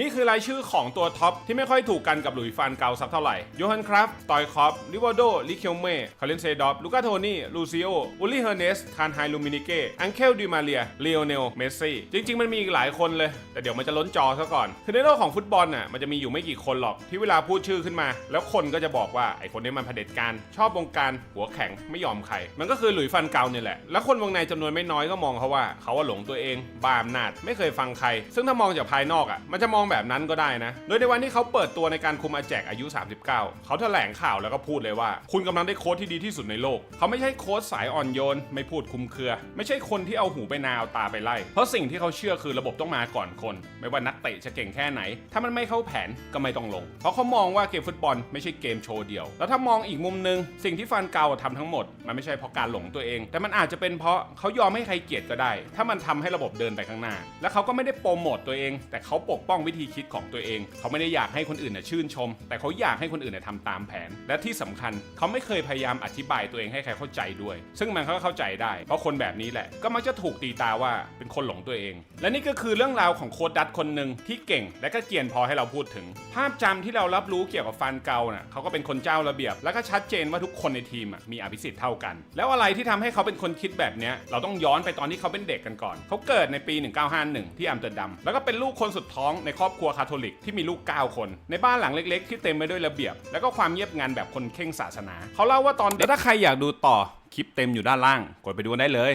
นี่คือรายชื่อของตัวท็อปที่ไม่ค่อยถูกกันกับหลุยส์ฟานเกาสักเท่าไหร่โยฮันคราฟตอยคอฟลิวาโดลิเคลเม่คาเลนเซดอฟลูกาโทนี่ลูซิโออุลลี่เฮอร์เนสคานไฮลูมินิเกอังเคลดิมาเลียเลโอเนลเมสซี่จริง ๆ มันมีอีกหลายคนเลย แต่เดี๋ยวมันจะล้นจอซะก่อนคือในโลกของฟุตบอลน่ะมันจะมีอยู่ไม่กี่คนหรอกที่เวลาพูดชื่อขึ้นมา แล้วคนก็จะบอกว่าไอ้คนนี้มันเผด็จการชอบวงการหัวแข็งไม่ยอมใคร มันก็คือหลุยส์ฟันเกาเนี่ยแหละแล้วคนวงในจำนวนไม่น้อยก็มองเขาว่าเขาว่าหลงตัวเองบ้าอำนาจไม่เคยฟังใคร ซึ่งถ้ามองจากภายนอกอะมันจะมองแบบนั้นก็ได้นะ โดยในวันที่เขาเปิดตัวในการคุมอาแจกอายุ 39 เขาแถลงข่าวแล้วก็พูดเลยว่า คุณกำลังได้โค้ชที่ดีที่สุดในโลก เขาไม่ใช่โค้ชสายอ่อนโยน ไม่พูดคุมเครือ ไม่ใช่คนที่เอาหูไปนาเอาตาไปไล่ เพราะสิ่งที่เขาเชื่อคือระบบต้องมาก่อนคน ไม่ว่านักเตะจะเก่งแค่ไหน ถ้ามันไม่เข้าแผนก็ไม่ต้องลง เพราะเขามองว่าเกมฟุตบอลไม่ใช่เกมโชว์เดียว แล้วถ้ามองอีกมุมนึง สิ่งที่ฟันเกาทำทั้งหมด มันไม่ใช่เพราะการหลงตัวเอง แต่มันอาจจะเป็นเพราะเขายอมให้ใครเกลียดก็ได้ ถ้ามันทำให้ระบบเดินไปข้างหน้า และเขาก็ไม่ได้โปรโมตตัวเอง แต่เขาปกป้องวิธีคิดของตัวเอง เขาไม่ได้อยากให้คนอื่นน่ะชื่นชม แต่เขาอยากให้คนอื่นน่ะทำตามแผน และที่สำคัญเขาไม่เคยพยายามอธิบายตัวเองให้ใครเข้าใจด้วย ซึ่งมันก็เข้าใจได้ เพราะคนแบบนี้แหละ ก็มักจะถูกตีตาว่าเป็นคนหลงตัวเอง และนี่ก็คือเรื่องราวของโค้ดดัตคนหนึ่งที่เก่ง และก็เกียนพอให้เราพูดถึง ภาพจำที่เรารับรู้เกี่ยวกับฟันเกาน่ะเขาก็เป็นคนเจ้าระเบียบ และก็ชัดเจนว่าทุกคนในทีมอะมีอภิสิทธิ์เท่ากัน แล้วอะไรที่ทำให้เขาเป็นคนคิดแบบเนี้ยเราต้องย้อนไปตอนที่เขาเป็นเด็กกันก่อน เขาเกิดในปี 1951 ที่อัมสเตอร์ดัมแล้วก็เป็นลูกคนสุดท้องในครอบครัวคาทอลิกที่มีลูก 9 คน ในบ้านหลังเล็กๆ ที่เต็มไปด้วยระเบียบ แล้วก็ความเงียบงันแบบคนเข่งศาสนา เขาเล่าว่าตอนเด็กถ้าใครอยากดูต่อคลิปเต็มอยู่ด้านล่าง กดไปดูได้เลย